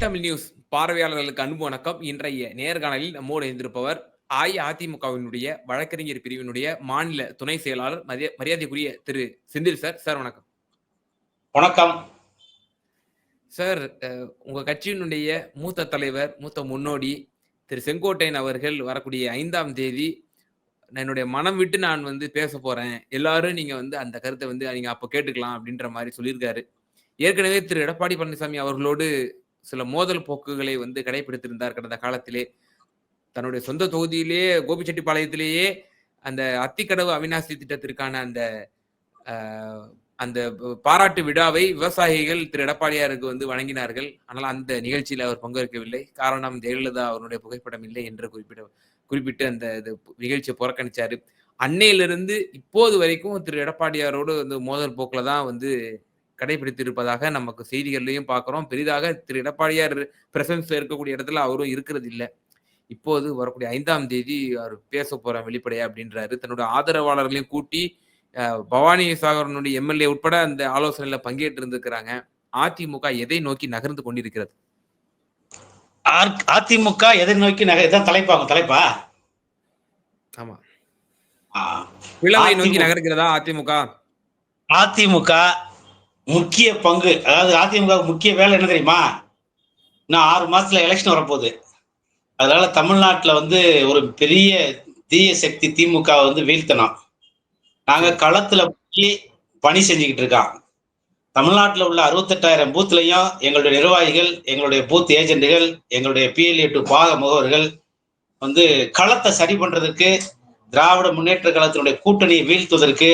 Tamil news பார்வையாளர்களுக்கு அன்பு வணக்கம். இன்றைய நேர்காணலில் நம்மோடு இருந்திருப்பவர் அஇஅதிமுகவினுடைய வழக்கறிஞர் பிரிவினுடைய மாநில துணை செயலாளர் மரியா- மரியாதைக்குரிய திரு செந்தில் சார். சார் வணக்கம். வணக்கம். சார் உங்க கட்சியினுடைய மூத்த தலைவர் மூத்த முன்னோடி திரு செங்கோட்டையன் அவர்கள் வரக்கூடிய ஐந்தாம் தேதி என்னுடைய மனம் விட்டு நான் வந்து பேச போறேன். எல்லாரும் நீங்க வந்து அந்த கருத்தை வந்து நீங்க அப்ப கேட்டுக்கலாம் அப்படின்ற மாதிரி சொல்லியிருக்காரு. ஏற்கனவே திரு எடப்பாடி பழனிசாமி அவர்களோடு சில மோதல் போக்குகளை வந்து கடைபிடித்திருந்தார் கடந்த காலத்திலே. தன்னுடைய சொந்த தொகுதியிலே கோபிச்செட்டிப்பாளையத்திலேயே அந்த அத்திக்கடவு அவிநாசி திட்டத்திற்கான அந்த அந்த பாராட்டு விழாவை விவசாயிகள் திரு எடப்பாடியாருக்கு வந்து வழங்கினார்கள். ஆனால் அந்த நிகழ்ச்சியில் அவர் பங்கேற்கவில்லை. காரணம் ஜெயலலிதா அவருடைய புகைப்படம் இல்லை என்று குறிப்பிட குறிப்பிட்டு அந்த இது நிகழ்ச்சியை புறக்கணிச்சாரு. அன்னையிலிருந்து இப்போது வரைக்கும் திரு எடப்பாடியாரோடு வந்து மோதல் போக்கில் தான் வந்து கடைபிடித்திருப்பதாக நமக்கு செய்திகள்லையும் பார்க்குறோம். பெரிதாக திரு எடப்பாடியார் பிரசன்ஸ்ல இருக்கக்கூடிய இடத்துல அவரும் இருக்கிறது இல்லை இப்போது வரக்கூடிய ஐந்தாம் தேதி அவர் பேச போற வெளிப்படையா அப்படின்றாரு. தன்னோட ஆதரவாளர்களையும் கூட்டி பவானி சாகரனுடைய எம்எல்ஏ உட்பட அந்த ஆலோசனையில பங்கேற்று இருந்திருக்கிறாங்க. அதிமுக எதை நோக்கி நகர்ந்து கொண்டிருக்கிறது? அதிமுக எதை நோக்கி நகை இதான் தலைப்பாகும் தலைப்பா? ஆமா. பிளவை நோக்கி நகர்கிறதா அதிமுக? அதிமுக முக்கிய பங்கு அதாவது அதிமுக முக்கிய வேலை என்ன தெரியுமா? இன்னும் ஆறு மாசத்துல எலெக்ஷன் வரப்போகுது. அதனால தமிழ்நாட்டில் வந்து ஒரு பெரிய தீய சக்தி திமுக வந்து வீழ்த்தணும். நாங்க களத்துல போய் பணி செஞ்சுக்கிட்டு இருக்கோம். தமிழ்நாட்டில் உள்ள அறுபத்தெட்டாயிரம் பூத்லையும் எங்களுடைய நிர்வாகிகள் எங்களுடைய பூத் ஏஜென்ட்டுகள் எங்களுடைய பிஎல்ஏ டு பாக முகவர்கள் வந்து களத்தை சரி பண்றதுக்கு திராவிட முன்னேற்ற கழகத்தினுடைய கூட்டணியை வீழ்த்துவதற்கு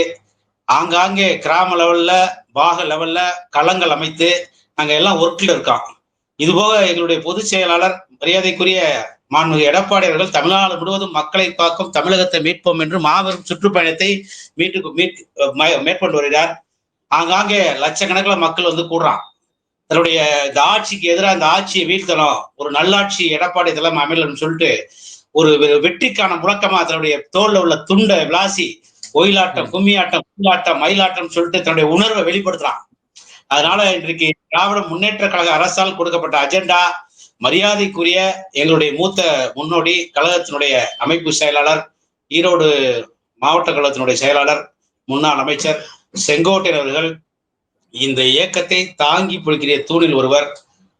ஆங்காங்கே கிராம லெவல்ல பாக லெவல்ல களங்கள் அமைத்து நாங்க எல்லாம் ஒர்க்கில் இருக்கோம் இது போக எங்களுடைய பொதுச் செயலாளர் மரியாதைக்குரிய மாண்புமிகு எடப்பாடி அவர்கள் தமிழ்நாடு முழுவதும் மக்களை காக்கும் தமிழகத்தை மீட்போம் என்று மாபெரும் சுற்றுப்பயணத்தை மீட்டு மீட் மேற்கொண்டு வருகிறார். ஆங்காங்கே லட்சக்கணக்கில் மக்கள் வந்து கூடுறான். தன்னுடைய இந்த ஆட்சிக்கு எதிராக அந்த ஆட்சியை வீழ்த்தணும் ஒரு நல்லாட்சி எடப்பாடி இதெல்லாம் அமையலன்னு சொல்லிட்டு ஒரு வெற்றிக்கான முழக்கமா தன்னுடைய தோல்ல உள்ள துண்டை விளாசி ஒயிலாட்டம் கும்மியாட்டம் கும்மியாட்டம் மயிலாட்டம் சொல்லிட்டு தன்னுடைய உணர்வை வெளிப்படுத்துறான். அதனால இன்றைக்கு திராவிட முன்னேற்ற கழக அரசால் கொடுக்கப்பட்ட அஜெண்டா மரியாதைக்குரிய எங்களுடைய மூத்த முன்னோடி கழகத்தினுடைய அமைப்பு செயலாளர் ஈரோடு மாவட்ட கழகத்தினுடைய செயலாளர் முன்னாள் அமைச்சர் செங்கோட்டையன் அவர்கள் இந்த இயக்கத்தை தாங்கி பிடிக்கிற தூணில் ஒருவர்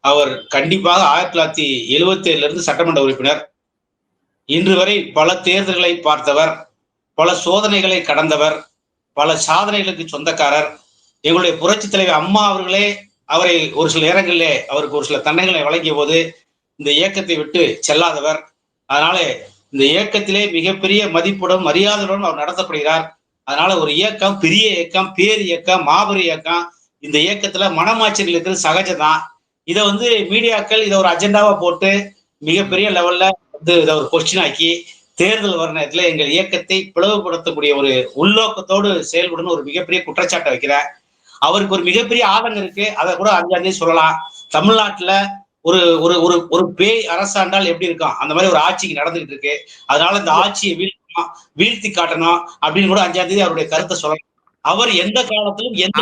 அவர் கண்டிப்பாக ஆயிரத்தி தொள்ளாயிரத்தி எழுபத்தி ஏழுல இருந்து சட்டமன்ற உறுப்பினர். இன்று வரை பல தேர்தல்களை பார்த்தவர் பல சோதனைகளை கடந்தவர் பல சாதனைகளுக்கு சொந்தக்காரர். எங்களுடைய புரட்சி தலைவர் அம்மா அவர்களே அவரை ஒரு சில நேரங்களிலே அவருக்கு ஒரு சில தன்னைகளை வழங்கிய போது இந்த இயக்கத்தை விட்டு செல்லாதவர். அதனால இந்த இயக்கத்திலே மிகப்பெரிய மதிப்புடன் மரியாதையுடன் அவர் நடத்தப்படுகிறார். அதனால ஒரு இயக்கம் பெரிய இயக்கம் பேர் இயக்கம் மாபெரும் இயக்கம் இந்த இயக்கத்துல மனமாச்சரியில் இருக்கிறது சகஜம்தான். இதை வந்து மீடியாக்கள் இதை ஒரு அஜெண்டாவா போட்டு மிகப்பெரிய லெவல்ல வந்து இதை ஒரு கொஸ்டின் ஆக்கி தேர்தல் வர நேரத்துல எங்கள் இயக்கத்தை பிளவுபடுத்தக்கூடிய ஒரு உள்நோக்கத்தோடு செயல்படும் ஒரு மிகப்பெரிய குற்றச்சாட்டை வைக்கிறார். அவருக்கு ஒரு மிகப்பெரிய ஆதங்கம் இருக்கு. அதை கூட அஞ்சாம் தேதி சொல்லலாம். தமிழ்நாட்டுல ஒரு ஒரு ஒரு ஒரு பேய் அரசாண்டால் எப்படி இருக்கும்? அந்த மாதிரி ஒரு ஆட்சிக்கு நடந்துகிட்டு இருக்கு. அதனால இந்த ஆட்சியை வீழ்த்தணும்? வீழ்த்தி காட்டணும் அப்படின்னு கூட அஞ்சாம் தேதி அவருடைய கருத்தை சொல்லலாம் அவர் எந்த காலத்திலும் எந்த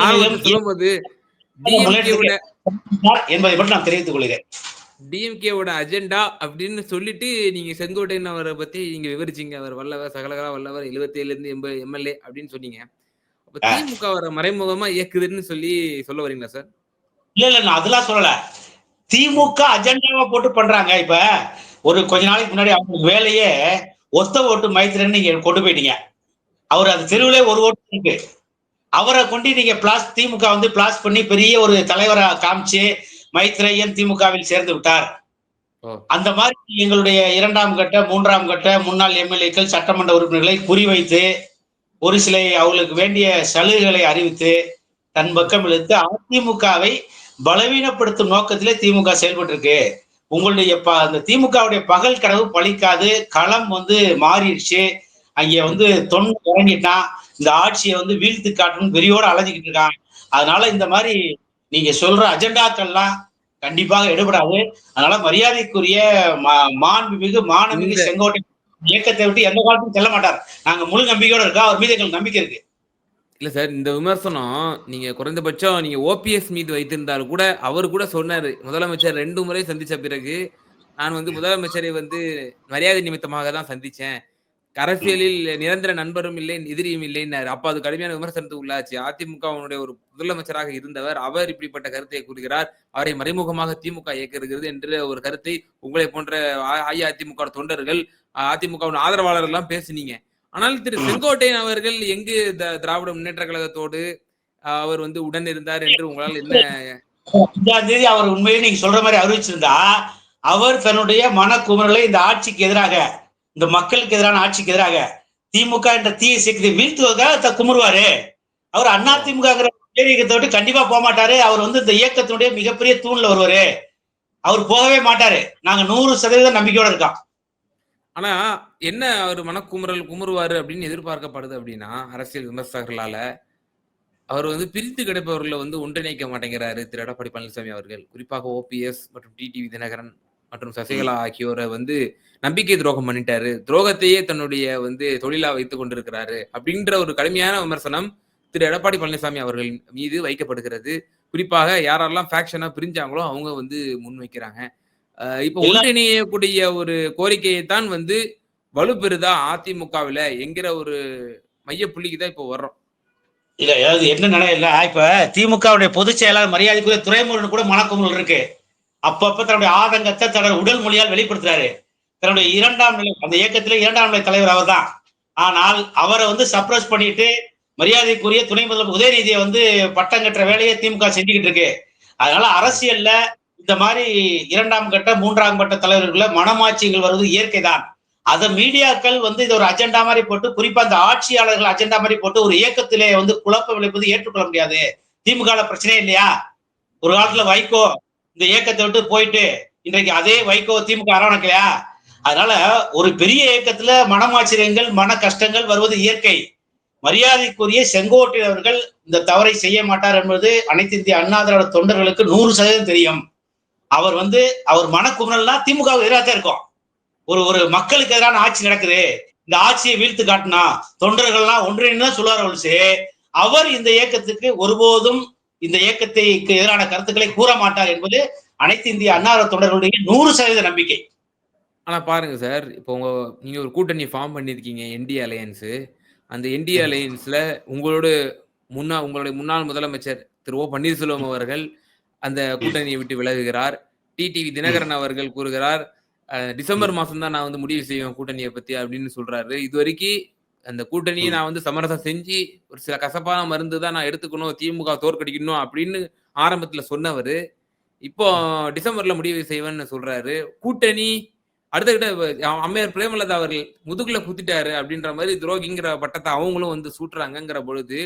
என்பதை மட்டும் நான் தெரிவித்துக் கொள்கிறேன். டிஎம்கேவோட அஜெண்டா அப்படின்னு சொல்லிட்டு நீங்க செங்கோட்டையன் அவரை பத்தி நீங்க விவரிச்சீங்க. அவர் வல்லவர் சகலகலா வல்லவர் 77 இருந்து எண்பது எம்எல்ஏ அப்படின்னு சொன்னீங்க. அப்ப. திமுக அவரை மறைமுகமா இயக்குதுன்னு சொல்லி சொல்ல வரீங்களா சார்? இல்ல இல்ல நான் அதெல்லாம் சொல்லல. திமுக அஜெண்டாவா போட்டு பண்றாங்க இப்ப. ஒரு கொஞ்ச நாளைக்கு முன்னாடி அவங்களுக்கு வேலையே ஒத்த ஓட்டு மைத்திரன்னு நீங்க கொண்டு போயிட்டீங்க. அவர் அது தெருவிலே ஒரு ஓட்டு இருக்கு. அவரை கொண்டு நீங்க பிளாஸ் திமுக வந்து பிளாஸ் பண்ணி பெரிய ஒரு தலைவரை காமிச்சு மைத்ரேயன் திமுகவில் சேர்ந்து விட்டார். அந்த மாதிரி எங்களுடைய இரண்டாம் கட்ட மூன்றாம் கட்ட முன்னாள் எம்எல்ஏக்கள் சட்டமன்ற உறுப்பினர்களை குறிவைத்து ஒரு சில அவங்களுக்கு வேண்டிய சலுகைகளை அறிவித்து தன் பக்கம் இழுத்து அதிமுகவை பலவீனப்படுத்தும் நோக்கத்திலே திமுக செயல்பட்டு இருக்கு உங்களுடைய ப- அந்த திமுகவுடைய பகல் கனவு பழிக்காது களம் வந்து மாறிடுச்சு. அங்க வந்து தொண்டு இறங்கிட்டான். இந்த ஆட்சியை வந்து வீழ்த்து காட்டணும் வெறியோட அலைஞ்சிக்கிட்டு இருக்கான். அதனால இந்த மாதிரி நீங்க சொல்ற அஜெண்டாக்கள்லாம் கண்டிப்பாக எடுபடாது. அதனால மரியாதைக்குரிய மாண்புமிகு இந்த- செங்கோட்டை இயக்கத்தை விட்டு எந்த காலத்துக்கும் செல்ல மாட்டார். நாங்க முழு நம்பிக்கையோட இருக்கோம். அவர் மீது எங்களுக்கு நம்பிக்கை இருக்கு. இல்ல சார் இந்த விமர்சனம் நீங்க குறைந்தபட்சம் நீங்க ஓபிஎஸ் மீது வைத்திருந்தாலும் கூட அவர் கூட சொன்னாரு. முதலமைச்சர் ரெண்டு முறை சந்திச்ச பிறகு நான் வந்து முதலமைச்சரை வந்து மரியாதை நிமித்தமாக தான் சந்திச்சேன். அரசியலில் நிரந்தர நண்பரும் இல்லை எதிரியும் இல்லைன்னாரு. அப்ப அது கடுமையான விமர்சனத்துக்கு உள்ளாச்சு. அதிமுகவினுடைய ஒரு முதலமைச்சராக இருந்தவர் அவர் இப்படிப்பட்ட கருத்தை கூறுகிறார். அவரை மறைமுகமாக திமுக இயக்கிறது என்ற ஒரு கருத்தை உங்களை போன்ற அஇஅதிமுக தொண்டர்கள் அதிமுக ஆதரவாளர்கள் எல்லாம் பேசுனீங்க. ஆனால் திரு செங்கோட்டையன் அவர்கள் எங்கு த- திராவிட முன்னேற்ற கழகத்தோடு அவர் வந்து உடன் இருந்தார் என்று உங்களால் என்ன அஞ்சாம் தேதி அவர் உண்மையிலே நீங்க சொல்ற மாதிரி அறிவிச்சிருந்தா அவர் தன்னுடைய மனக்குமரலை இந்த ஆட்சிக்கு எதிராக இந்த மக்களுக்கு எதிரான ஆட்சிக்கு எதிராக திமுக என்ற தீய சக்தி வீழ்த்துவதற்காக த- குமுறுவாரு. அவர் அண்ணா திமுகங்கிற விட்டு கண்டிப்பா போக மாட்டாரு அவர் வந்து இந்த இயக்கத்தினுடைய மிகப்பெரிய தூண்ல வருவாரு. அவர் போகவே மாட்டாரு. நாங்க நூறு சதவீதம் நம்பிக்கையோட இருக்கோம். ஆனா என்ன அவர் மனக்குமுறல் குமுறுவாரு அப்படின்னு எதிர்பார்க்கப்படுது அப்படின்னா அரசியல் விமர்சகர்களால அவர் வந்து பிரித்து கிடைப்பவர்களை வந்து ஒன்றிணைக்க மாட்டேங்கிறாரு திரு எடப்பாடி பழனிசாமி அவர்கள். குறிப்பாக ஓபிஎஸ் மற்றும் டிடிவி தினகரன் மற்றும் சசிகலா ஆகியோரை வந்து நம்பிக்கை துரோகம் பண்ணிட்டாரு. துரோகத்தையே தன்னுடைய வந்து தொழிலா வைத்துக் கொண்டிருக்கிறாரு அப்படின்ற ஒரு கடுமையான விமர்சனம் திரு எடப்பாடி பழனிசாமி அவர்கள் மீது வைக்கப்படுகிறது. குறிப்பாக யாரெல்லாம் ஃபேக்ஷனா பிரிஞ்சாங்களோ அவங்க வந்து முன்வைக்கிறாங்க. அஹ் இப்ப. ஒன்றிணையக்கூடிய ஒரு கோரிக்கையை தான் வந்து வலுப்பெறுதா அதிமுகவில என்கிற ஒரு மைய புள்ளிக்கு தான் இப்போ வர்றோம். இல்ல அதாவது என்ன நிலை இல்ல இப்ப திமுகவுடைய பொதுச் செயலாளர் மரியாதைக்குரிய துறைமுருகன் கூட மனக்குமுறல் இருக்கு. அப்பப்ப தன்னுடைய ஆதங்கத்தை தன்னுடைய உடல் மொழியால் வெளிப்படுத்துறாரு. தன்னுடைய இரண்டாம் நிலை அந்த இயக்கத்திலே இரண்டாம் நிலை தலைவர் அவர் தான் ஆனால் அவரை வந்து சப்ரஸ் பண்ணிட்டு மரியாதைக்குரிய துணை முதல்வர் உதயநிதியை வந்து பட்டம் கட்டுற வேலையை திமுக செஞ்சுக்கிட்டு இருக்கு. அதனால அரசியல்ல இந்த மாதிரி இரண்டாம் கட்ட மூன்றாம் கட்ட தலைவர்கள மனமாட்சிகள் வருவது இயற்கை தான் அதை மீடியாக்கள் வந்து இது ஒரு அஜெண்டா மாதிரி போட்டு குறிப்பா அந்த ஆட்சியாளர்கள் அஜெண்டா மாதிரி போட்டு ஒரு இயக்கத்திலே வந்து குழப்பம் விளைப்பது ஏற்றுக்கொள்ள முடியாது. திமுக பிரச்சனையே இல்லையா? ஒரு காலத்துல வைகோ இந்த இயக்கத்தை விட்டு போயிட்டு இன்றைக்கு அதே வைகோ திமுக அரவணைக்கலையா? அதனால ஒரு பெரிய இயக்கத்துல மனமாச்சரியங்கள் மன கஷ்டங்கள் வருவது இயற்கை. மரியாதைக்குரிய செங்கோட்டையன் அவர்கள் இந்த தவறை செய்ய மாட்டார் என்பது அனைத்து இந்திய அண்ணா திராவிட தொண்டர்களுக்கு நூறு சதவீதம் தெரியும். அவர் வந்து அவர் மனக்குமுறல்னா திமுக எதிராக தான் இருக்கும். ஒரு ஒரு மக்களுக்கு எதிரான ஆட்சி நடக்குது. இந்த ஆட்சியை வீழ்த்து காட்டினா தொண்டர்கள்லாம் ஒன்றிணைந்து தான் சொல்லுவார் அவர் இந்த இயக்கத்துக்கு ஒருபோதும் இந்த இயக்கத்தைக்கு எதிரான கருத்துக்களை கூற மாட்டார் என்பது அனைத்து இந்திய அண்ணா திராவிட தொண்டர்களுடைய நூறு சதவீத நம்பிக்கை. ஆனா பாருங்க சார் இப்போ உங்க நீங்க ஒரு கூட்டணி ஃபார்ம் பண்ணிருக்கீங்க என்டி அலையன்ஸ் அந்த என்டி அலையன்ஸ்ல உங்களோட முன்னா உங்களுடைய முன்னாள் முதலமைச்சர் திரு ஓ பன்னீர்செல்வம் அவர்கள் அந்த கூட்டணியை விட்டு விலகுகிறார். டிடிவி தினகரன் அவர்கள் கூறுகிறார் டிசம்பர் மாசம் தான் நான் வந்து முடிவு செய்வேன் கூட்டணியை பத்தி அப்படின்னு சொல்றாரு. இது வரைக்கும் அந்த கூட்டணியை நான் வந்து சமரசம் செஞ்சு ஒரு சில கசப்பான மருந்து தான் நான் எடுத்துக்கணும் திமுக தோற்கடிக்கணும் அப்படின்னு ஆரம்பத்துல சொன்னவர். இப்போ டிசம்பர்ல முடிவு செய்வேன்னு சொல்றாரு. கூட்டணி அடுத்த கிட்ட அம்மையார் பிரேமலதா அவர்கள் முதுகுல குத்திட்டாரு அப்படின்ற மாதிரி துரோகிங்கிற பட்டத்தை அவங்களும் வந்து சூட்டுறாங்கங்கிற பொழுது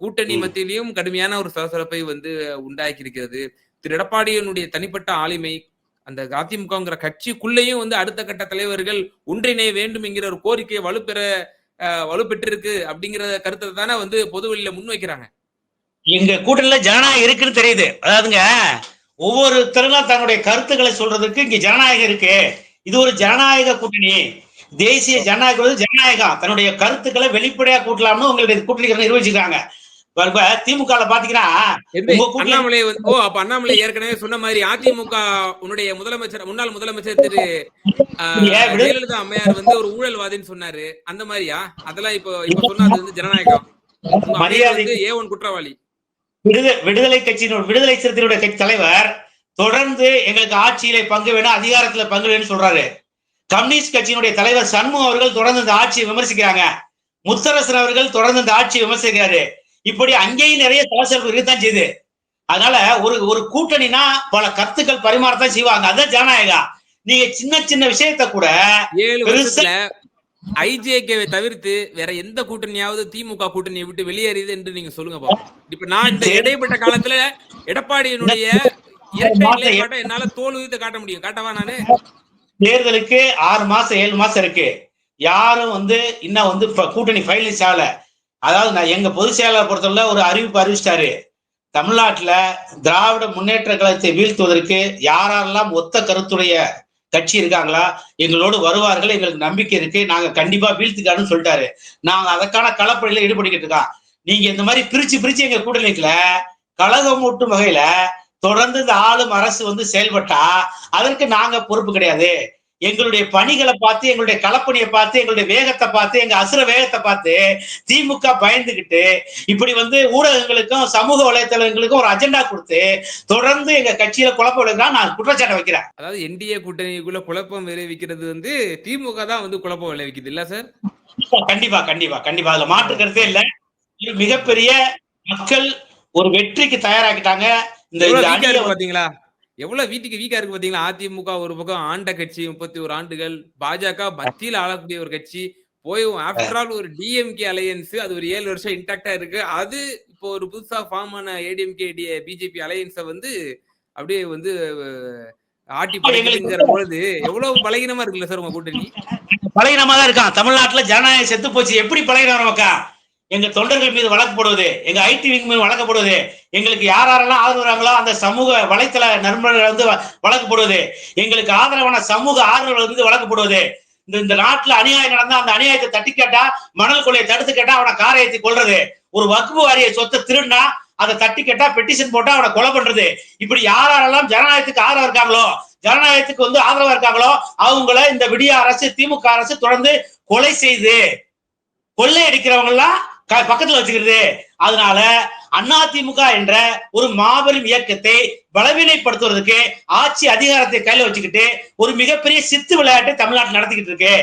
கூட்டணி. மத்தியிலையும் கடுமையான ஒரு சலசலப்பை வந்து உண்டாக்கி இருக்கிறது திரு எடப்பாடியினுடைய தனிப்பட்ட ஆளுமை அந்த அதிமுகங்கிற கட்சிக்குள்ளேயும் வந்து அடுத்த கட்ட தலைவர்கள் ஒன்றிணைய வேண்டும் என்கிற ஒரு கோரிக்கையை வலுப்பெற வலுப்பெற்றிருக்கு அப்படிங்கிற கருத்தை தானே வந்து பொதுவெளியில முன்வைக்கிறாங்க எங்க கூட்டணியில ஜனநாயகம் இருக்குன்னு தெரியுது. அதாவதுங்க ஒவ்வொருத்தரும் தன்னுடைய கருத்துக்களை சொல்றதுக்கு இங்க ஜனநாயகம் இருக்கு. இது ஒரு ஜனநாயக கூட்டணி. தேசிய ஜனநாயகம் வந்து ஜனநாயகம் தன்னுடைய கருத்துக்களை வெளிப்படையா கூட்டலாம்னு உங்களுடைய கூட்டணி நிர்வகிச்சுக்கிறாங்க திமுக பாத்தீங்கன்னா அண்ணாமலை ஓ அப்ப அண்ணாமலை ஏற்கனவே சொன்ன மாதிரி அதிமுக உன்னுடைய முதலமைச்சர் முன்னாள் முதலமைச்சர் திரு ஜெயலலிதா அம்மையார் வந்து ஒரு ஊழல்வாதின்னு சொன்னாரு. அந்த மாதிரியா? அதெல்லாம் இப்போ இப்ப சொன்னா அது வந்து ஜனநாயகம். மரியாதை ஏ ஒன் குற்றவாளி. விடுதலை விடுதலை கட்சியினுடைய விடுதலை சிறுத்தைகளுடைய கட்சி தலைவர் தொடர்ந்து எங்களுக்கு ஆட்சியில பங்கு வேணும் அதிகாரத்துல பங்கு வேணும்னு சொல்றாரு. கம்யூனிஸ்ட் கட்சியினுடைய தலைவர் சண்முகம் அவர்கள் தொடர்ந்து இந்த ஆட்சியை விமர்சிக்கிறாங்க. முத்தரசன் அவர்கள் தொடர்ந்து இந்த ஆட்சியை விமர்சிக்கிறாரு. இப்படி அங்கேயும் நிறைய சலசலப்பு இருக்கத்தான் செய்யுது. அதனால ஒரு ஒரு கூட்டணினா பல கருத்துக்கள் பரிமாறத்தான் செய்வாங்க. அதான் ஜனநாயகம் நீங்க சின்ன சின்ன விஷயத்த கூட ஏழு வருஷத்துல ஐஜேகேவை தவிர்த்து வேற எந்த கூட்டணியாவது திமுக கூட்டணியை விட்டு வெளியேறியது என்று நீங்க சொல்லுங்க பாப்போம். இப்ப நான் இந்த இடைப்பட்ட காலத்துல எடப்பாடியினுடைய என்னால தோல் உயிர்த்து காட்ட முடியும். காட்டவா நானு? தேர்தலுக்கு ஆறு மாசம் ஏழு மாசம் இருக்கு. யாரும் வந்து இன்னும் வந்து கூட்டணி ஃபைனலிஸ்ட் ஆகல. அதாவது நான் எங்க பொதுச் செயலாளர் பொறுத்தவரை ஒரு அறிவிப்பு அறிவிச்சிட்டாரு. தமிழ்நாட்டில் திராவிட முன்னேற்ற கழகத்தை வீழ்த்துவதற்கு யாரெல்லாம் ஒத்த கருத்துடைய கட்சி இருக்காங்களா எங்களோடு வருவார்கள் எங்களுக்கு நம்பிக்கை இருக்கு நாங்க கண்டிப்பா வீழ்த்துக்கான்னு சொல்லிட்டாரு. நாங்க அதற்கான களப்பணியில ஈடுபட்டுக்கிட்டு இருக்கோம். நீங்க இந்த மாதிரி பிரிச்சு பிரிச்சு எங்க கூட்டணிக்குல கழகம் ஊட்டும் வகையில தொடர்ந்து இந்த ஆளும் அரசு வந்து செயல்பட்டா அதற்கு நாங்க பொறுப்பு கிடையாது. எங்களுடைய பணிகளை பார்த்து எங்களுடைய களப்பணியை பார்த்து எங்களுடைய வேகத்தை பார்த்து எங்க அசுர வேகத்தை பார்த்து திமுக பயந்துகிட்டு இப்படி வந்து ஊடகங்களுக்கும் சமூக வலைத்தளங்களுக்கும் ஒரு அஜெண்டா கொடுத்து தொடர்ந்து எங்க கட்சியில குழப்பம் விளைக்கிறா நான் குற்றச்சாட்டை வைக்கிறேன். அதாவது என்டிஏ கூட்டணிக்குள்ள குழப்பம் விளைவிக்கிறது வந்து திமுக தான் வந்து குழப்பம் விளைவிக்குது இல்ல சார்? கண்டிப்பா கண்டிப்பா கண்டிப்பா அதுல மாற்று கருத்தே இல்ல. இது மிகப்பெரிய மக்கள் ஒரு வெற்றிக்கு தயாராக்கிட்டாங்க. இந்த பாத்தீங்களா? எவ்வளவு வீட்டுக்கு வீக்கா இருக்கு பாத்தீங்களா? அதிமுக ஒரு பக்கம் ஆண்ட கட்சி முப்பத்தி ஒரு ஆண்டுகள். பாஜக மத்தியில ஆளக்கூடிய ஒரு கட்சி. போய் ஆஃப்டர் ஆல் ஒரு டிஎம்கே அலையன்ஸ் அது ஒரு ஏழு வருஷம் இன்டாக்டா இருக்கு. அது இப்போ ஒரு புதுசா ஃபார்ம் ஆன ஏடிஎம்கே பிஜேபி அலையன்ஸை வந்து அப்படியே வந்து ஆட்டி படைக்கிற பொழுது எவ்வளவு பலகீனமா இருக்குல்ல சார் உங்க கூட்டணி? பழையனமா தான் இருக்கான். தமிழ்நாட்டுல ஜனநாயகம் செத்து போச்சு. எப்படி பழையனம் அக்கா? எங்க தொண்டர்கள் மீது வழக்கு போடுவது எங்க ஐடி விங் மீது வழக்கு போடுவது எங்களுக்கு யார் யாரெல்லாம் ஆதரவுறாங்களோ அந்த சமூக வலைத்தள நண்பர்கள் வந்து வ- வழக்கு போடுவது எங்களுக்கு ஆதரவான சமூக ஆர்வலர்கள் வந்து வழக்கு போடுவது இந்த இந்த நாட்டுல அநியாயம் நடந்தா அந்த அநியாயத்தை தட்டி கேட்டா மணல் கொள்ளையை தடுத்து கேட்டா அவனை காரை கொள்றது ஒரு வக்குப்பு வாரிய சொத்தை திருடினா அதை தட்டி கேட்டா பெட்டிஷன் போட்டா அவனை கொலை பண்றது. இப்படி யார் யாரெல்லாம் ஜனநாயகத்துக்கு ஆதரவு இருக்காங்களோ ஜனநாயகத்துக்கு வந்து ஆதரவா இருக்காங்களோ அவங்கள இந்த விடிய அரசு திமுக அரசு தொடர்ந்து கொலை செய்து கொள்ளையடிக்கிறவங்க எல்லாம் பக்கத்துல வச்சுக்கிறது. அதனால அதிமுக என்ற ஒரு மாபெரும் இயக்கத்தை பலவீனப்படுத்துவதற்கு ஆட்சி அதிகாரத்தை கையில வச்சுக்கிட்டு ஒரு மிகப்பெரிய சித்து விளையாட்டை தமிழ்நாட்டில் நடத்திக்கிட்டு இருக்கு.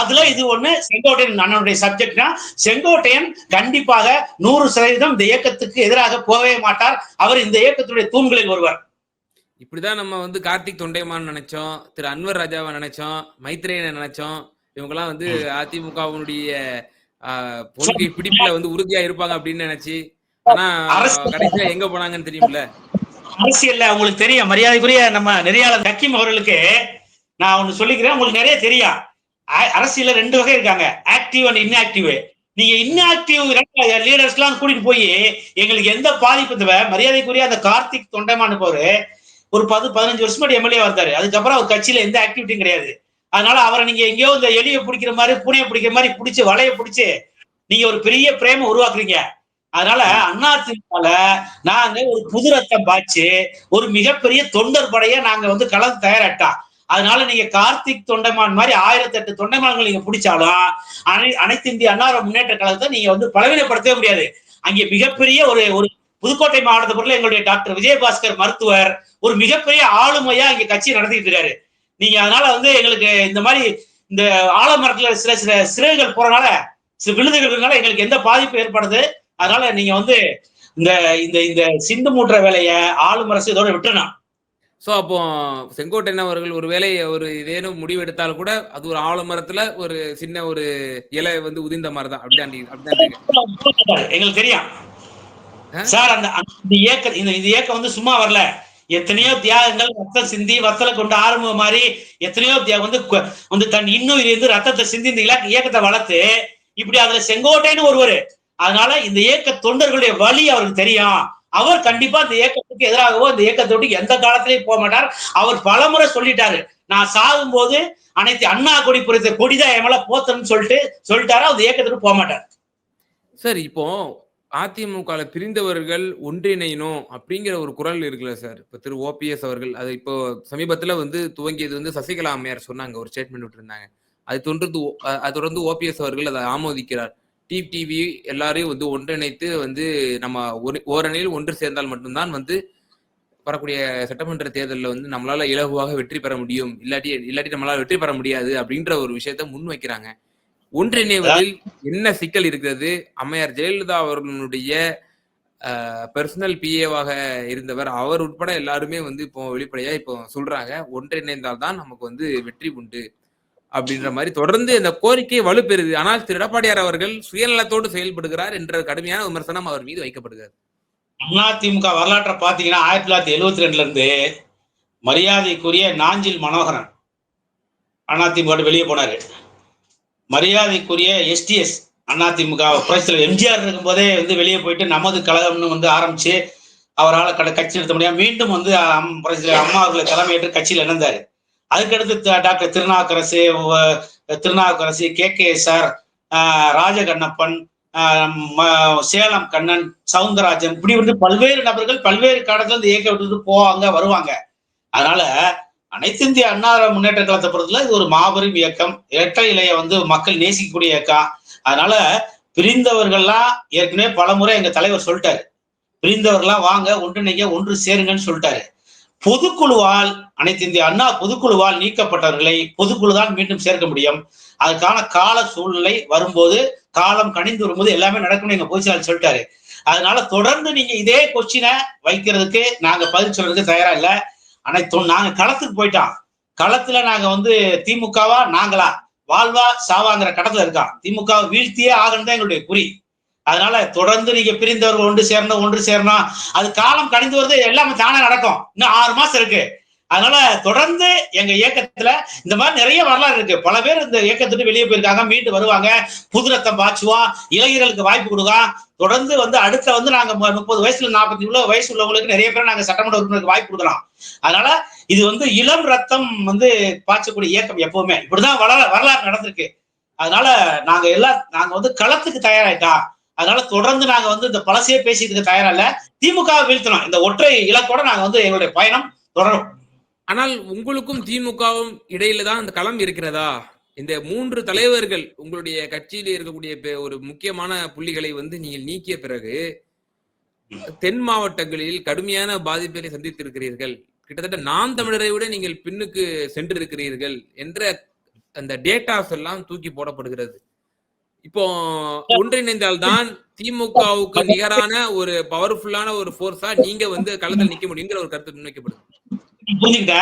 அதுல இது ஒண்ணு செங்கோட்டையன் அண்ணனுடைய சப்ஜெக்ட்னா செங்கோட்டையன் கண்டிப்பாக நூறு சதவீதம் இந்த இயக்கத்துக்கு எதிராக போகவே மாட்டார். அவர் இந்த இயக்கத்துடைய தூண்களில் ஒருவர். இப்படிதான் நம்ம வந்து கார்த்திக் தொண்டைமான் நினைச்சோம் திரு அன்வர் ராஜாவை நினைச்சோம் மைத்ரேயனை நினைச்சோம். இவங்கெல்லாம் வந்து அதிமுகவினுடைய கொள்கை பிடிப்புல வந்து உறுதியா இருப்பாங்க அப்படின்னு நினைச்சு. ஆனா கடைசியா எங்க போனாங்கன்னு தெரியும்ல? அரசியல்ல உங்களுக்கு தெரியும். மரியாதைக்குரிய நம்ம நெறியாளர் ஹக்கீம் அவர்களுக்கு நான் ஒண்ணு சொல்லிக்கிறேன். உங்களுக்கு நிறைய தெரியும். அரசியல்ல ரெண்டு வகை இருக்காங்க. ஆக்டிவ் அண்ட் இன்ஆக்டிவ் நீங்க இன்ஆக்டிவ் லீடர்ஸ் எல்லாம் கூட்டிட்டு போய் எங்களுக்கு எந்த பாதிப்பு தேவை? மரியாதைக்குரிய அந்த கார்த்திக் தொண்டைமான் போரு ஒரு பது பதினஞ்சு வருஷம் எம்எல்ஏ வந்தாரு. அதுக்கப்புறம் அவர் கட்சியில எந்த ஆக்டிவிட்டியும் கிடையாது. அதனால அவரை நீங்க எங்கேயோ இந்த எலியை பிடிக்கிற மாதிரி பூனையை பிடிக்கிற மாதிரி பிடிச்சி வலைய பிடிச்சி நீங்க ஒரு பெரிய பிரேம உருவாக்குறீங்க. அதனால அண்ணா அதிமுகல நாங்க ஒரு புது ரத்தம் பாய்ச்சி ஒரு மிகப்பெரிய தொண்டர் படைய நாங்க வந்து கலந்து தயாரிட்டோம் அதனால நீங்க கார்த்திக் தொண்டைமான் மாதிரி ஆயிரத்தி எட்டு தொண்டைமான்கள் நீங்க பிடிச்சாலும் அனை அனைத்து இந்திய அன்னார முன்னேற்ற கழகத்தை நீங்க வந்து பலவீனப்படுத்தவே முடியாது. அங்கே மிகப்பெரிய ஒரு ஒரு புதுக்கோட்டை மாவட்டத்தை பொருள் எங்களுடைய டாக்டர் விஜயபாஸ்கர் மருத்துவர் ஒரு மிகப்பெரிய ஆளுமையா இங்க கட்சி நடத்திட்டு இருக்காரு நீங்க அதனால வந்து எங்களுக்கு இந்த மாதிரி இந்த ஆலமரத்துல சில சில சிறைகள் போறனால சில விழுதுகள் இருக்கனால எங்களுக்கு எந்த பாதிப்பு ஏற்படுது. அதனால நீங்க வந்து இந்த இந்த இந்த சிந்து மூட்டுற வேலையை ஆளும் அரசு இதோட விட்டுறணும். சோ அப்போ செங்கோட்டையன் அவர்கள் ஒரு வேலை ஒரு ஏதேனும் முடிவு எடுத்தாலும் கூட அது ஒரு ஆலமரத்துல ஒரு சின்ன ஒரு இலை வந்து உதிர்ந்த மாதிரி தான் அப்படிதான் அப்படிதான் எங்களுக்கு தெரியும்? சார் அந்த இந்த இயக்க இந்த இந்த இயக்கம் வந்து சும்மா வரல. எத்தனையோ தியாகங்கள் ரத்தம் சிந்தி வத்தலை கொண்டு ஆரம்பம் மாதிரி எத்தனையோ தியாகம் வந்து வந்து தன் இன்னும் இருந்து ரத்தத்தை சிந்தி இந்த இலக்க இயக்கத்தை வளர்த்து இப்படி அதுல செங்கோட்டைன்னு ஒருவர். அதனால இந்த இயக்க தொண்டர்களுடைய வழி அவருக்கு தெரியும். அவர் கண்டிப்பா இந்த இயக்கத்துக்கு எதிராகவோ இந்த இயக்கத்தை விட்டு எந்த காலத்திலையும் போக மாட்டார். அவர் பலமுறை சொல்லிட்டாரு. நான் சாகும் போது அனைத்து அண்ணா கொடி பொறித்த கொடிதான் என் மேல போத்தணும்னு சொல்லிட்டு சொல்லிட்டாரு அந்த இயக்கத்துக்கு போக மாட்டார். சார் இப்போ அதிமுகவில் பிரிந்தவர்கள் ஒன்றிணையணும் அப்படிங்கிற ஒரு குரல் இருக்குல்ல சார். இப்போ திரு ஓபிஎஸ் அவர்கள் அது இப்போ சமீபத்தில் வந்து துவங்கியது வந்து சசிகலா அம்மையார் சொன்னாங்க ஒரு ஸ்டேட்மெண்ட் விட்டுருந்தாங்க. அது தொடர்ந்து அது தொடர்ந்து ஓபிஎஸ் அவர்கள் அதை ஆமோதிக்கிறார். டிவி டிவி எல்லாரையும் வந்து ஒன்றிணைத்து வந்து நம்ம ஒரு- ஓரணியில் ஒன்று சேர்ந்தால் மட்டும்தான் வந்து வரக்கூடிய சட்டமன்ற தேர்தலில் வந்து நம்மளால இலகுவாக வெற்றி பெற முடியும். இல்லாட்டி இல்லாட்டி நம்மளால வெற்றி பெற முடியாது அப்படின்ற ஒரு விஷயத்த முன் வைக்கிறாங்க ஒன்றிணைவதில் என்ன சிக்கல் இருக்கிறது? அம்மையார் ஜெயலலிதா அவர்களுடைய பர்சனல் பிஏவாக இருந்தவர் அவர் உட்பட எல்லாருமே வந்து இப்போ வெளிப்படையா இப்போ சொல்றாங்க ஒன்றிணைந்தால் தான் நமக்கு வந்து வெற்றி உண்டு. அப்படின்ற மாதிரி தொடர்ந்து இந்த கோரிக்கை வலுப்பெறுது. ஆனால் திரு எடப்பாடியார் அவர்கள் சுயநலத்தோடு செயல்படுகிறார் என்ற கடுமையான விமர்சனம் அவர் மீது வைக்கப்படுகிறது. அதிமுக வரலாற்றை பாத்தீங்கன்னா ஆயிரத்தி தொள்ளாயிரத்தி எழுவத்தி ரெண்டுல இருந்து மரியாதைக்குரிய நாஞ்சில் மனோகரன் அதிமுக வெளியே போனாரு. மரியாதைக்குரிய எஸ்டிஎஸ் அதிமுக புரட்சித்தலைவர் எம்ஜிஆர் இருக்கும்போதே வந்து வெளியே போயிட்டு நமது கழகம்னு வந்து ஆரம்பிச்சு அவரால் கட கட்சி நடத்த முடியாது மீண்டும் வந்து புரட்சித்தலைவர் அம்மா அவர்களை தலைமையேற்று கட்சியில் இணைந்தார். அதுக்கடுத்து doctor Thirunavukkarasu Thirunavukkarasu K. K. Sir Rajakannappan ம- சேலம் கண்ணன் சவுந்தரராஜன் இப்படி வந்து பல்வேறு நபர்கள் பல்வேறு காலத்துல இந்த இயக்க விட்டுட்டு போவாங்க வருவாங்க. அதனால அனைத்து இந்திய அண்ணா முன்னேற்ற கழகத்தை பொறுத்தல இது ஒரு மாபெரும் இயக்கம். இரட்டை இலைய வந்து மக்கள் நேசிக்கக்கூடிய இயக்கம். அதனால பிரிந்தவர்கள்லாம் ஏற்கனவே பல முறை எங்க தலைவர் சொல்லிட்டாரு. பிரிந்தவர்கள்லாம் வாங்க ஒன்றிணைங்க ஒன்று சேருங்கன்னு சொல்லிட்டாரு. பொதுக்குழுவால் அனைத்து இந்திய அண்ணா பொதுக்குழுவால் நீக்கப்பட்டவர்களை பொதுக்குழு தான் மீண்டும் சேர்க்க முடியும். அதுக்கான கால சூழ்நிலை வரும்போது காலம் கணிந்து வரும்போது எல்லாமே நடக்கும்னு எங்க பொதுச்செயலாளர் சொல்லிட்டாரு. அதனால தொடர்ந்து நீங்க இதே கொஸ்டினை வைக்கிறதுக்கு நாங்க பதில் சொல்றதுக்கு தயாரா இல்லை. அனைத்தும் நாங்க களத்துக்கு போயிட்டோம் களத்துல நாங்க வந்து திமுகவா? நாங்களா? வாழ்வா? சாவாங்கிற கடத்துல இருக்கோம் திமுக வீழ்த்தியே ஆகணும் தான் எங்களுடைய குறி. அதனால தொடர்ந்து நீங்க பிரிந்தவர்கள் ஒன்று சேரணும் ஒன்று சேரணும். அது காலம் கணிந்து வருது எல்லாமே தானே நடக்கும். இன்னும் ஆறு மாசம் இருக்கு. அதனால தொடர்ந்து எங்க இயக்கத்துல இந்த மாதிரி நிறைய வரலாறு இருக்கு. பல பேர் இந்த இயக்கத்துட்டு வெளியே போயிருக்காங்க மீண்டு வருவாங்க. புது ரத்தம் பாய்ச்சுவோம் இளைஞர்களுக்கு வாய்ப்பு கொடுக்கும் தொடர்ந்து வந்து அடுத்த வந்து நாங்க முப்பது வயசுல நாற்பத்தி உள்ள வயசு உள்ளவங்களுக்கு நிறைய பேர் நாங்க சட்டமன்ற உறுப்பினருக்கு வாய்ப்பு கொடுக்கலாம். அதனால இது வந்து இளம் ரத்தம் வந்து பாய்ச்சக்கூடிய இயக்கம் எப்பவுமே. இப்படிதான் வளர வரலாறு நடந்திருக்கு. அதனால நாங்க எல்லாம் நாங்க வந்து களத்துக்கு தயாராயிட்டா அதனால தொடர்ந்து நாங்க வந்து இந்த பழசையே பேசிட்டு தயாரா இல்ல திமுக வீழ்த்தணும். இந்த ஒற்றை இலக்கோட நாங்க வந்து எங்களுடைய பயணம் தொடரும். ஆனால் உங்களுக்கும் திமுகவும் இடையில தான் அந்த களம் இருக்கிறதா? இந்த மூன்று தலைவர்கள் உங்களுடைய கட்சியில் இருக்கக்கூடிய ஒரு முக்கியமான புள்ளிகளை வந்து நீங்கள் நீக்கிய பிறகு தென் மாவட்டங்களில் கடுமையான பாதிப்புகளை சந்தித்திருக்கிறீர்கள். கிட்டத்தட்ட நாம் தமிழரை விட நீங்கள் பின்னுக்கு சென்றிருக்கிறீர்கள் என்ற அந்த டேட்டாஸ் எல்லாம் தூக்கி போடப்படுகிறது. இப்போ ஒன்றிணைந்தால்தான் திமுகவுக்கு நிகரான ஒரு பவர்ஃபுல்லான ஒரு ஃபோர்ஸா நீங்க வந்து களத்தில் நிக்க முடியுங்கிற ஒரு கருத்து முன்வைக்கப்படுது. புரியுங்க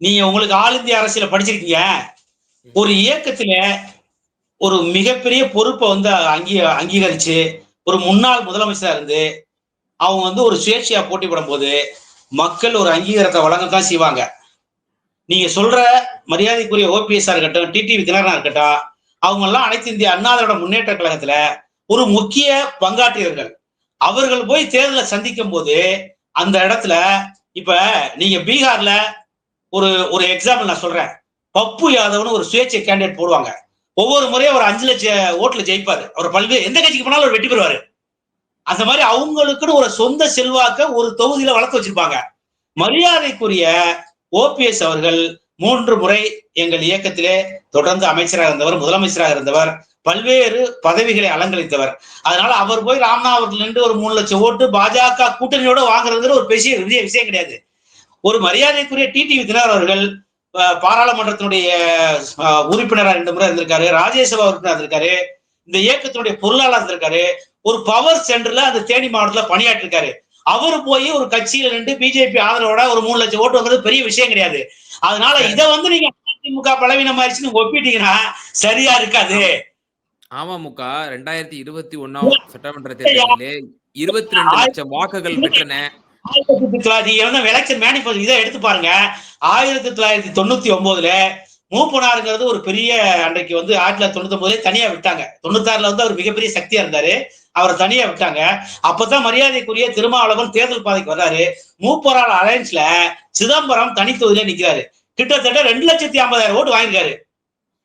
நீங்க உங்களுக்கு ஆல் இந்திய அரசியல படிச்சிருக்கீங்க. ஒரு இயக்கத்துல ஒரு மிகப்பெரிய பொறுப்பை வந்து அங்கீ அங்கீகரிச்சு ஒரு முன்னாள் முதலமைச்சரா இருந்து அவங்க வந்து ஒரு சுயேட்சையா போட்டி போடும் போது மக்கள் ஒரு அங்கீகாரத்தை வழங்கத்தான் செய்வாங்க. நீங்க சொல்ற மரியாதைக்குரிய ஓபிஎஸ்ஆ இருக்கட்டும் டிடிவி கிணறனா இருக்கட்டும் அவங்க எல்லாம் அனைத்து இந்திய அண்ணாதோட முன்னேற்ற கழகத்துல ஒரு முக்கிய பங்காற்றியவர்கள். அவர்கள் போய் தேர்தலை சந்திக்கும் போது அந்த இடத்துல இப்ப நீங்க பீகார்ல ஒரு ஒரு எக்ஸாம்பிள் நான் சொல்றேன். பப்பு யாதவ்னு ஒரு சுயேட்சை கேண்டிடேட் போடுவாங்க. ஒவ்வொரு முறையும் ஒரு அஞ்சு லட்சம் ஓட்டுல ஜெயிப்பாரு. அவர் பல்வேறு எந்த கட்சிக்கு போனாலும் அவர் வெற்றி பெறுவாரு. அந்த மாதிரி அவங்களுக்குன்னு ஒரு சொந்த செல்வாக்க ஒரு தொகுதியில வளர்த்து வச்சிருப்பாங்க. மரியாதைக்குரிய ஓபிஎஸ் அவர்கள் மூன்று முறை எங்கள் இயக்கத்திலே தொடர்ந்து அமைச்சராக இருந்தவர் முதலமைச்சராக இருந்தவர் பல்வேறு பதவிகளை அலங்கரித்தவர். அதனால அவர் போய் ராமநாதபுரத்துல இருந்து ஒரு மூணு லட்சம் ஓட்டு பாஜக கூட்டணியோட வாங்குறதுல ஒரு பெரிய பெரிய விஷயம் கிடையாது. ஒரு மரியாதைக்குரிய டிடிவி தினகர் அவர்கள் பாராளுமன்றத்தினுடைய உறுப்பினராக ரெண்டு முறை இருந்திருக்காரு ராஜ்யசபா உறுப்பினர் இருந்திருக்காரு இந்த இயக்கத்தினுடைய பொருளாளர் இருந்திருக்காரு ஒரு பவர் சென்டர்ல அந்த தேனி மாவட்டத்துல பணியாற்றிருக்காரு அவர் போய் ஒரு கட்சியில நின்று பிஜேபி ஆதரவோட ஒரு மூணு லட்சம் ஓட்டு வாங்குறது பெரிய விஷயம் கிடையாது. அதனால இதை வந்து நீங்க அதிமுக பலவீனம் ஆயிடுச்சுன்னு ஒப்பிட்டீங்கன்னா சரியா இருக்காது. அமமுக ரெண்டாயிரத்தி இருபத்தி ஒன்னாம் சட்டமன்ற தேர்தலிலே இருபத்தி ரெண்டு லட்சம் வாக்குகள் பெற்றன. ஆயிரத்தி தொள்ளாயிரத்தி எலெக்ஷன் மேனிஃபெஸ்டோ இதை எடுத்து பாருங்க. ஆயிரத்தி தொள்ளாயிரத்தி தொண்ணூத்தி ஒன்பதுல மூப்பனாருங்கிறது ஒரு பெரிய அன்றைக்கு வந்து ஆயிரத்தி தொள்ளாயிரத்தி தொண்ணூத்தி ஒன்பதுல தனியா விட்டாங்க. தொண்ணூத்தாறுல வந்து அவர் மிகப்பெரிய சக்தியா இருந்தாரு. அவரை தனியா விட்டாங்க. அப்பதான் மரியாதைக்குரிய திருமாவளவன் தேர்தல் பாதைக்கு வர்றாரு. மூப்பரால் அலையன்ஸ்ல சிதம்பரம் தனித்தொகுதியில நிக்கிறாரு. கிட்டத்தட்ட ரெண்டு லட்சத்தி ஐம்பதாயிரம் ஓட்டு வாங்கியிருக்காரு.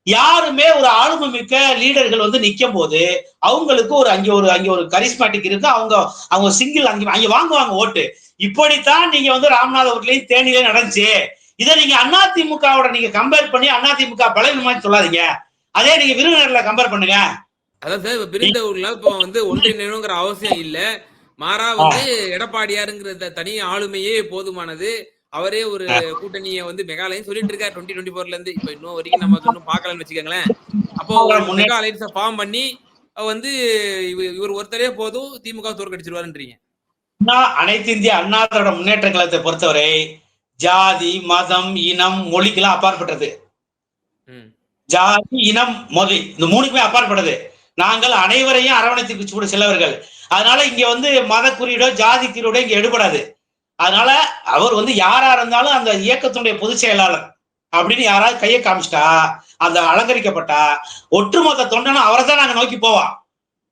யாருமே ஒரு ஆளுமை மிக்க லீடர்கள் வந்து நிற்கும் போது அவங்களுக்கு ஒரு அங்கே ஒரு அங்கே ஒரு கரிஸ்மேட்டிக் இருக்கு. அவங்க அவங்க சிங்கிள் அங்கே அங்கே வாங்குவாங்க ஓட்டு. இப்படித்தான் நீங்க வந்து ராமநாதபுரத்துலயும் தேனியில நடந்துச்சு. இதை நீங்க அதிமுகவோட நீங்க கம்பேர் பண்ணி அதிமுக பலவீனமா சொல்லாதீங்க. அதே நீங்க விருதுநகர்ல கம்பேர் பண்ணுங்க. அதாவது சார் இப்ப பிரிந்த ஊர்ல இப்போ வந்து ஒன்றிணைணுங்கிற அவசியம் இல்ல. மாறா வந்து எடப்பாடியாருங்கிற தனி ஆளுமையே போதுமானது. அவரே ஒரு கூட்டணியை வந்து மெகாலயம் சொல்லிட்டு இருக்காரு டுவெண்ட்டி டுவெண்ட்டி ஃபோர்ல இருந்து. இப்ப இன்னும் வரைக்கும் நமக்கு இன்னும் பார்க்கலன்னு வச்சுக்கோங்களேன். அப்போ ஒரு மெகா அலைன்ஸை ஃபார்ம் பண்ணி வந்து இவ- இவர் ஒருத்தரே போதும் திமுக தோற்கடிச்சிருவாருன்றீங்க அனைத்து இந்திய அண்ணாதோட முன்னேற்ற கழகத்தை பொறுத்தவரை ஜாதி மதம் இனம் மொழிக்கெல்லாம் அப்பாற்பட்டது. ஜாதி இனம் மொழி இந்த மூணுக்குமே அப்பாற்பட்டது. நாங்கள் அனைவரையும் அரவணைத்துக்கு கூட செல்லவர்கள். அதனால இங்க வந்து மத குறியீடோ ஜாதி குறியீடோ இங்க எடுபடாது. அதனால அவர் வந்து யாரா இருந்தாலும் அந்த இயக்கத்தினுடைய பொதுச் செயலாளர் அப்படின்னு யாராவது கையை காமிச்சிட்டா அந்த அலங்கரிக்கப்பட்டா ஒற்றுமொத்த தொண்டனும் அவரை தான் நாங்க நோக்கி போவோம்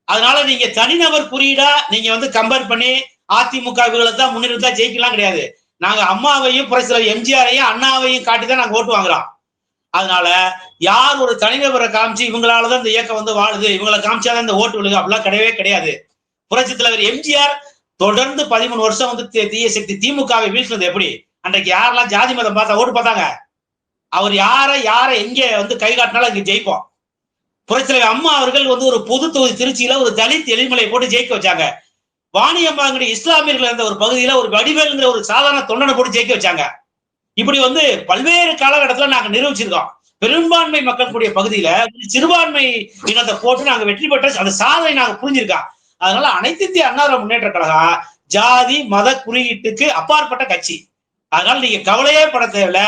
அதனால நீங்க தனிநபர் குறியீடா நீங்க வந்து கம்பேர் பண்ணி அதிமுக இவர்களை தான் முன்னிறுத்தா ஜெயிக்கலாம் கிடையாது. நாங்க அம்மாவையும் புரட்சித்தலைவர் எம்ஜிஆரையும் அண்ணாவையும் காட்டி தான் நாங்க ஓட்டு வாங்குறோம். அதனால யார் ஒரு தனிநபரை காமிச்சு இவங்களாலதான் இந்த இயக்கம் வந்து வாழுது இவங்களை காமிச்சாதான் இந்த ஓட்டு விழுகு அப்படிலாம் கிடையவே கிடையாது. புரட்சி தலைவர் எம்ஜிஆர் தொடர்ந்து பதிமூணு வருஷம் வந்து தீ- தீய சக்தி திமுகவை வீழ்த்தினது எப்படி? அன்றைக்கு யாரெல்லாம் ஜாதி மதம் பார்த்தா ஓட்டு பார்த்தாங்க? அவர் யாரை யாரை எங்க வந்து கை காட்டினாலும் அங்கே ஜெயிப்போம். புரட்சி தலைவர் அம்மா அவர்கள் வந்து ஒரு பொது தொகுதி திருச்சியில ஒரு தலித் எளிமலை போட்டு ஜெயிக்க வச்சாங்க. வாணியம்பாங்கடி இஸ்லாமியர்கள் இருந்த ஒரு பகுதியில ஒரு வடிவேலுங்கிற ஒரு சாதாரண தொண்டனை போட்டு ஜெயிக்க வச்சாங்க. இப்படி வந்து பல்வேறு காலகட்டத்துல நாங்க நிரூபிச்சிருக்கோம். பெரும்பான்மை மக்கள் கூடிய பகுதியில சிறுபான்மை இனத்தை போட்டு நாங்க வெற்றி பெற்ற அந்த சாதனை நாங்க புரிஞ்சிருக்கோம். அதனால அனைத்து இந்திய அன்னார முன்னேற்ற கழகம் ஜாதி மத குறியீட்டுக்கு அப்பாற்பட்ட கட்சி. அதனால நீங்க கவலையே பட தேவையில்ல.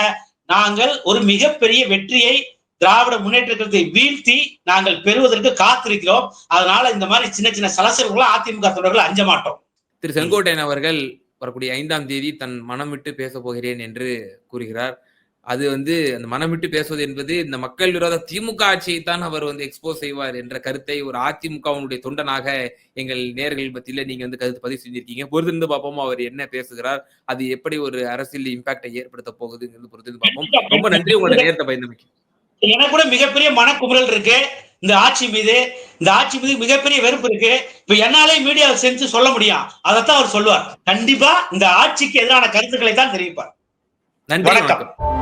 நாங்கள் ஒரு மிகப்பெரிய வெற்றியை திராவிட முன்னேற்ற கழகத்தை வீழ்த்தி நாங்கள் பெறுவதற்கு காத்திருக்கிறோம். அதனால இந்த மாதிரி சின்ன சின்ன சலசல்களை அதிமுக தொண்டர்கள் அஞ்ச மாட்டோம். திரு செங்கோட்டையன் அவர்கள் வரக்கூடிய ஐந்தாம் தேதி தன் மனம் விட்டு பேச போகிறேன் என்று கூறுகிறார். அது வந்து அந்த மனம் விட்டு பேசுவது என்பது இந்த மக்கள் விரோத திமுக ஆட்சியை தான் அவர் வந்து எக்ஸ்போஸ் செய்வார் என்ற கருத்தை ஒரு அதிமுகவினுடைய தொண்டனாக எங்கள் நேர்கள் பத்தியில நீங்க வந்து கருத்து பதிவு செஞ்சிருக்கீங்க. பொறுத்திருந்து பார்ப்போம் அவர் என்ன பேசுகிறார் அது எப்படி ஒரு அரசியல் இம்பாக்டை ஏற்படுத்த போகுதுங்கிறது பொறுத்திருந்து பார்ப்போம். ரொம்ப நன்றி உங்களோட நேரத்தை பயந்தமைக்கு. எனக்கு கூட மிகப்பெரிய மனக்குமுறல் இருக்கு. இந்த ஆட்சி மீது இந்த ஆட்சி மீது மிகப்பெரிய வெறுப்பு இருக்கு. இப்ப என்னாலே மீடியா செஞ்சு சொல்ல முடியும். அதைத்தான் அவர் சொல்லுவார். கண்டிப்பா இந்த ஆட்சிக்கு எதிரான கருத்துக்களை தான் தெரிவிப்பார். நன்றி. வணக்கம்.